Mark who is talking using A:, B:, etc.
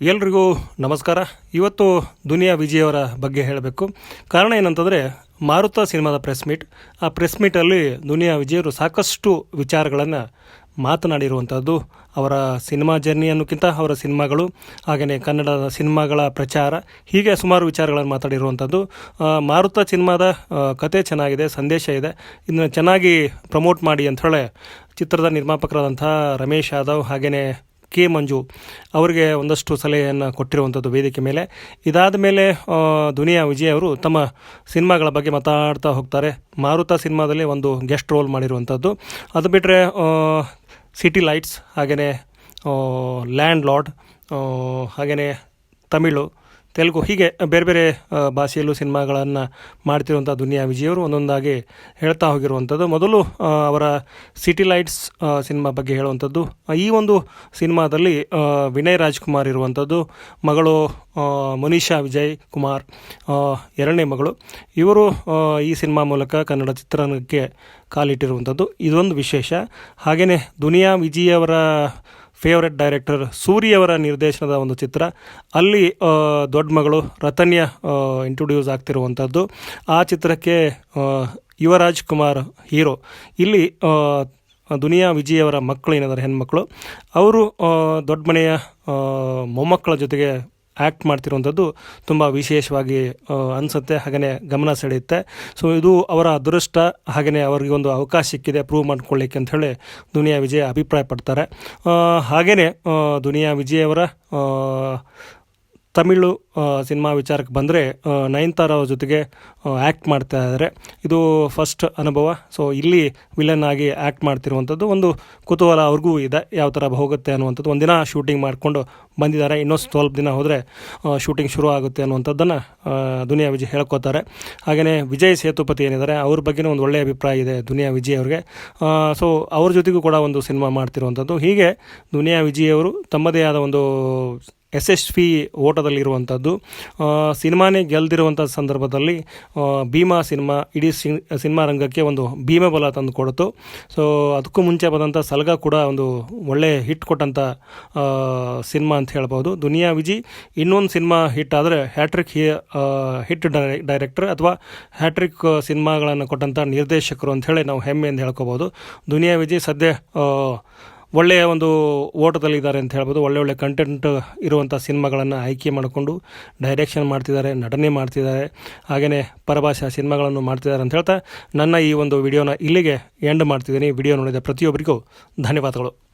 A: ಎಲ್ರಿಗೂ ನಮಸ್ಕಾರ. ಇವತ್ತು ದುನಿಯಾ ವಿಜಯವರ ಬಗ್ಗೆ ಹೇಳಬೇಕು. ಕಾರಣ ಏನಂತಂದರೆ, ಮಾರುತ ಸಿನಿಮಾದ ಪ್ರೆಸ್ ಮೀಟ್. ಆ ಪ್ರೆಸ್ ಮೀಟಲ್ಲಿ ದುನಿಯಾ ವಿಜಯರು ಸಾಕಷ್ಟು ವಿಚಾರಗಳನ್ನು ಮಾತನಾಡಿರುವಂಥದ್ದು ಅವರ ಸಿನಿಮಾ ಜರ್ನಿ ಅನ್ನೋಕ್ಕಿಂತ ಅವರ ಸಿನಿಮಾಗಳು ಹಾಗೆಯೇ ಕನ್ನಡದ ಸಿನಿಮಾಗಳ ಪ್ರಚಾರ, ಹೀಗೆ ಸುಮಾರು ವಿಚಾರಗಳನ್ನು ಮಾತಾಡಿರುವಂಥದ್ದು ಮಾರುತ ಸಿನಿಮಾದ ಕತೆ ಚೆನ್ನಾಗಿದೆ, ಸಂದೇಶ ಇದೆ. ಇದನ್ನು ಚೆನ್ನಾಗಿ ಪ್ರಮೋಟ್ ಮಾಡಿ ಅಂಥೇಳಿ ಚಿತ್ರದ ನಿರ್ಮಾಪಕರಾದಂಥ ರಮೇಶ್ ಯಾದವ್ ಹಾಗೆಯೇ ಕೆ ಮಂಜು ಅವರಿಗೆ ಒಂದಷ್ಟು ಸಲಹೆಯನ್ನು ಕೊಟ್ಟಿರುವಂಥದ್ದು ವೇದಿಕೆ ಮೇಲೆ. ಇದಾದ ಮೇಲೆ ದುನಿಯಾ ವಿಜಯ್ ಅವರು ತಮ್ಮ ಸಿನಿಮಾಗಳ ಬಗ್ಗೆ ಮಾತಾಡ್ತಾ ಹೋಗ್ತಾರೆ. ಮಾರುತ ಸಿನಿಮಾದಲ್ಲಿ ಒಂದು ಗೆಸ್ಟ್ ರೋಲ್ ಮಾಡಿರುವಂಥದ್ದು ಅದು ಬಿಟ್ಟರೆ ಸಿಟಿ ಲೈಟ್ಸ್ ಹಾಗೆಯೇ ಲ್ಯಾಂಡ್ ಲಾರ್ಡ್ ಹಾಗೆಯೇ ತಮಿಳು ತೆಲುಗು ಹೀಗೆ ಬೇರೆ ಬೇರೆ ಭಾಷೆಯಲ್ಲೂ ಸಿನಿಮಾಗಳನ್ನು ಮಾಡ್ತಿರುವಂಥ ದುನಿಯಾ ವಿಜಯವರು ಒಂದೊಂದಾಗಿ ಹೇಳ್ತಾ ಹೋಗಿರುವಂಥದ್ದು. ಮೊದಲು ಅವರ ಸಿಟಿ ಲೈಟ್ಸ್ ಸಿನಿಮಾ ಬಗ್ಗೆ ಹೇಳುವಂಥದ್ದು. ಈ ಒಂದು ಸಿನಿಮಾದಲ್ಲಿ ವಿನಯ್ ರಾಜ್ಕುಮಾರ್ ಇರುವಂಥದ್ದು, ಮಗಳು ಮನೀಷಾ ವಿಜಯ್ ಕುಮಾರ್ ಎರಡನೇ ಮಗಳು. ಇವರು ಈ ಸಿನಿಮಾ ಮೂಲಕ ಕನ್ನಡ ಚಿತ್ರರಂಗಕ್ಕೆ ಕಾಲಿಟ್ಟಿರುವಂಥದ್ದು. ಇದೊಂದು ವಿಶೇಷ. ಹಾಗೆಯೇ ದುನಿಯಾ ವಿಜಯ್ ಅವರ ಫೇವರೆಟ್ ಡೈರೆಕ್ಟರ್ ಸೂರಿಯವರ ನಿರ್ದೇಶನದ ಒಂದು ಚಿತ್ರ. ಅಲ್ಲಿ ದೊಡ್ಡ ಮಗಳು ರತನ್ಯ ಇಂಟ್ರೊಡ್ಯೂಸ್ ಆಗ್ತಿರುವಂಥದ್ದು ಆ ಚಿತ್ರಕ್ಕೆ ಯುವರಾಜ್ ಕುಮಾರ್ ಹೀರೋ. ಇಲ್ಲಿ ದುನಿಯಾ ವಿಜಯ್ ಅವರ ಮಕ್ಕಳು ಏನಿದ್ದಾರೆ ಹೆಣ್ಮಕ್ಳು. ಅವರು ದೊಡ್ಡ ಮನೆಯ ಮೊಮ್ಮಕ್ಕಳ ಜೊತೆಗೆ ಆ್ಯಕ್ಟ್ ಮಾಡ್ತಿರುವಂಥದ್ದು ತುಂಬ ವಿಶೇಷವಾಗಿ ಅನಿಸುತ್ತೆ ಹಾಗೆಯೇ ಗಮನ ಸೆಳೆಯುತ್ತೆ. ಸೊ ಇದು ಅವರ ಅದೃಷ್ಟ ಹಾಗೆಯೇ ಅವರಿಗೆ ಒಂದು ಅವಕಾಶ ಸಿಕ್ಕಿದೆ ಪ್ರೂವ್ ಮಾಡ್ಕೊಳ್ಳಿಕ್ಕೆ ಅಂತ ಹೇಳಿ ದುನಿಯಾ ವಿಜಯ್ ಅಭಿಪ್ರಾಯ ಪಡ್ತಾರೆ ಹಾಗೆಯೇ ದುನಿಯಾ ವಿಜಯ್ ಅವರ ತಮಿಳು ಸಿನಿಮಾ ವಿಚಾರಕ್ಕೆ ಬಂದರೆ ನಯನ್ತಾರ ಅವ್ರ ಜೊತೆಗೆ ಆ್ಯಕ್ಟ್ ಮಾಡ್ತಾ ಇದ್ದಾರೆ ಇದು ಫಸ್ಟ್ ಅನುಭವ. ಸೊ ಇಲ್ಲಿ ವಿಲನ್ ಆಗಿ ಆ್ಯಕ್ಟ್ ಮಾಡ್ತಿರುವಂಥದ್ದು ಒಂದು ಕುತೂಹಲ ಅವ್ರಿಗೂ ಇದೆ. ಯಾವ ಥರ ಹೋಗುತ್ತೆ ಅನ್ನುವಂಥದ್ದು ಒಂದಿನ ಶೂಟಿಂಗ್ ಮಾಡಿಕೊಂಡು ಬಂದಿದ್ದಾರೆ. ಇನ್ನೊಂದು ಸ್ವಲ್ಪ ದಿನ ಹೋದರೆ ಶೂಟಿಂಗ್ ಶುರು ಆಗುತ್ತೆ ಅನ್ನುವಂಥದ್ದನ್ನು ದುನಿಯಾ ವಿಜಯ್ ಹೇಳ್ಕೊತಾರೆ. ಹಾಗೆಯೇ ವಿಜಯ್ ಸೇತುಪತಿ ಏನಿದ್ದಾರೆ, ಅವ್ರ ಬಗ್ಗೆನೂ ಒಂದು ಒಳ್ಳೆಯ ಅಭಿಪ್ರಾಯ ಇದೆ ದುನಿಯಾ ವಿಜಯ್ ಅವ್ರಿಗೆ. ಸೊ ಅವ್ರ ಜೊತೆಗೂ ಕೂಡ ಒಂದು ಸಿನಿಮಾ ಮಾಡ್ತಿರುವಂಥದ್ದು. ಹೀಗೆ ದುನಿಯಾ ವಿಜಯ್ ಅವರು ತಮ್ಮದೇ ಆದ ಒಂದು ಪಿ ಓಟದಲ್ಲಿರುವಂಥದ್ದು ಸಿನಿಮಾನೇ ಗೆಲ್ದಿರುವಂಥ ಸಂದರ್ಭದಲ್ಲಿ ಭೀಮಾ ಸಿನಿಮಾ, ಇಡೀ ಸಿನ್ ಸಿನಿಮಾ ರಂಗಕ್ಕೆ ಒಂದು ಭೀಮಬಲ ತಂದು ಕೊಡ್ತು ಸೊ ಅದಕ್ಕೂ ಮುಂಚೆ ಬಂದಂಥ ಸಲಗ ಕೂಡ ಒಂದು ಒಳ್ಳೆ ಹಿಟ್ ಕೊಟ್ಟಂಥ ಸಿನಿಮಾ ಅಂತ ಹೇಳ್ಬೋದು. ದುನಿಯಾ ವಿಜಿ, ಇನ್ನೊಂದು ಸಿನಿಮಾ ಹಿಟ್ ಆದರೆ ಹ್ಯಾಟ್ರಿಕ್ ಹಿಟ್ ಡೈರೆಕ್ಟರ್ ಅಥವಾ ಹ್ಯಾಟ್ರಿಕ್ ಸಿನಿಮಾಗಳನ್ನು ಕೊಟ್ಟಂಥ ನಿರ್ದೇಶಕರು ಅಂತ ಹೇಳಿ ನಾವು ಅಂತ ಹೇಳ್ಕೊಬೋದು. ದುನಿಯಾ ವಿಜಿ ಸದ್ಯ ಒಳ್ಳೆಯ ಒಂದು ಓಟದಲ್ಲಿದ್ದಾರೆ ಅಂತ ಹೇಳ್ಬೋದು. ಒಳ್ಳೆ ಒಳ್ಳೆ ಕಂಟೆಂಟ್ ಇರುವಂಥ ಸಿನಿಮಾಗಳನ್ನು ಆಯ್ಕೆ ಮಾಡಿಕೊಂಡು ಡೈರೆಕ್ಷನ್ ಮಾಡ್ತಿದ್ದಾರೆ, ನಟನೆ ಮಾಡ್ತಿದ್ದಾರೆ. ಹಾಗೆಯೇ ಪರಭಾಷಾ ಸಿನಿಮಾಗಳನ್ನು ಮಾಡ್ತಿದ್ದಾರೆ ಅಂತ ಹೇಳ್ತಾ ನನ್ನ ಈ ಒಂದು ವಿಡಿಯೋನ ಇಲ್ಲಿಗೆ ಎಂಡ್ ಮಾಡ್ತಿದ್ದೀನಿ. ವಿಡಿಯೋ ನೋಡಿದ ಪ್ರತಿಯೊಬ್ಬರಿಗೂ ಧನ್ಯವಾದಗಳು.